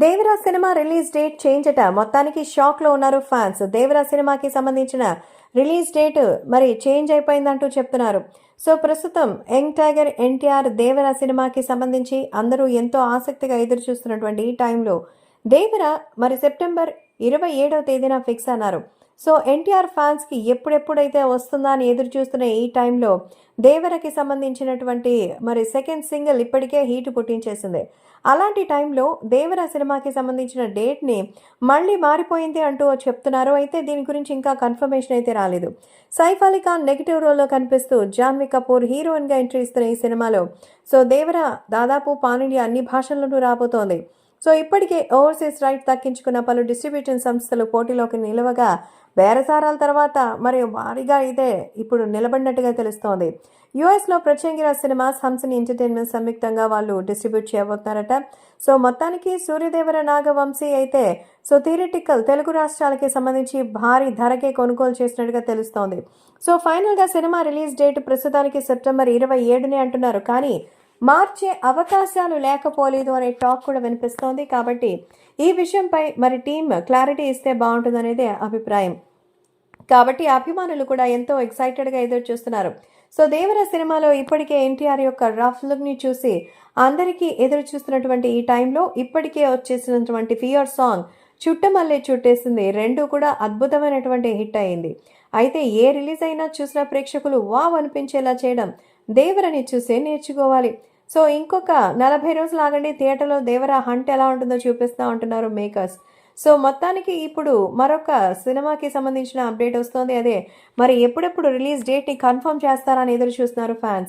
Devara cinema release date change అట. మొత్తానికి షాక్లో ఉన్నారు ఫ్యాన్స్ దేవరా సినిమాకి సంబంధించిన రిలీజ్ డేట్ మరి చేంజ్ అయిపోయిందంటూ చెప్తున్నారు. సో ప్రస్తుతం యంగ్ టైగర్ ఎన్టీఆర్ దేవరా సినిమాకి సంబంధించి అందరూ ఎంతో ఆసక్తిగా ఎదురు చూస్తున్నటువంటి ఈ టైంలో దేవరా మరి సెప్టెంబర్ ఇరవై ఏడవ తేదీన ఫిక్స్ అన్నారు. సో ఎన్టీఆర్ ఫ్యాన్స్కి ఎప్పుడెప్పుడైతే వస్తుందా అని ఎదురు చూస్తున్న ఈ టైంలో దేవరకి సంబంధించినటువంటి మరి సెకండ్ సింగిల్ ఇప్పటికే హీట్ పుట్టించేసింది. అలాంటి టైంలో దేవర సినిమాకి సంబంధించిన డేట్ని మళ్ళీ మారిపోయింది అంటూ చెప్తున్నారు. అయితే దీని గురించి ఇంకా కన్ఫర్మేషన్ అయితే రాలేదు. సైఫ్ అలీ ఖాన్ నెగిటివ్ రోల్లో కనిపిస్తూ జాన్వి కపూర్ హీరోయిన్గా ఎంట్రీ ఇస్తున్న ఈ సినిమాలో సో దేవర దాదాపు పాన్ ఇండియా అన్ని భాషల్లోనూ రాబోతోంది. సో ఇప్పటికే ఓవర్సీస్ రైట్ దక్కించుకున్న పలు డిస్ట్రిబ్యూషన్ సంస్థలు పోటీలోకి నిలవగా బేరసారాల తర్వాత మరియు భారీగా ఇదే ఇప్పుడు నిలబడినట్టుగా తెలుస్తోంది. యుఎస్లో ప్రచంగిర సినిమాస్ హంసని ఎంటర్టైన్మెంట్ సంయుక్తంగా వాళ్ళు డిస్ట్రిబ్యూట్ చేయబోతున్నారట. సో మొత్తానికి సూర్యదేవర నాగవంశీ అయితే సో థియరిటికల్ తెలుగు రాష్ట్రాలకి సంబంధించి భారీ ధరకే కొనుగోలు చేసినట్టుగా తెలుస్తోంది. సో ఫైనల్గా సినిమా రిలీజ్ డేట్ ప్రస్తుతానికి సెప్టెంబర్ ఇరవై ఏడునే అంటున్నారు. కానీ మార్చే అవకాశాలు లేకపోలేదు అనే టాక్ కూడా వినిపిస్తోంది. కాబట్టి ఈ విషయంపై మరి టీం క్లారిటీ ఇస్తే బాగుంటుందనేదే అభిప్రాయం. కాబట్టి అభిమానులు కూడా ఎంతో ఎక్సైటెడ్గా ఎదురు చూస్తున్నారు. సో దేవర సినిమాలో ఇప్పటికే ఎన్టీఆర్ యొక్క రఫ్ లుక్ని చూసి అందరికీ ఎదురు చూస్తున్నటువంటి ఈ టైంలో ఇప్పటికే వచ్చేసినటువంటి ఫియర్ సాంగ్ చుట్టమల్లే చుట్టేసింది రెండు కూడా అద్భుతమైనటువంటి హిట్ అయింది. అయితే ఏ రిలీజ్ అయినా చూసిన ప్రేక్షకులు వావ్ అనిపించేలా చేయడం దేవరని చూసే నేర్చుకోవాలి. సో ఇంకొక నలభై రోజులు ఆగండి థియేటర్లో దేవరా హంట్ ఎలా ఉంటుందో చూపిస్తూ ఉంటున్నారు మేకర్స్. సో మొత్తానికి ఇప్పుడు మరొక సినిమాకి సంబంధించిన అప్డేట్ వస్తుంది. అదే మరి ఎప్పుడెప్పుడు రిలీజ్ డేట్ని కన్ఫర్మ్ చేస్తారని ఎదురు చూస్తున్నారు ఫ్యాన్స్.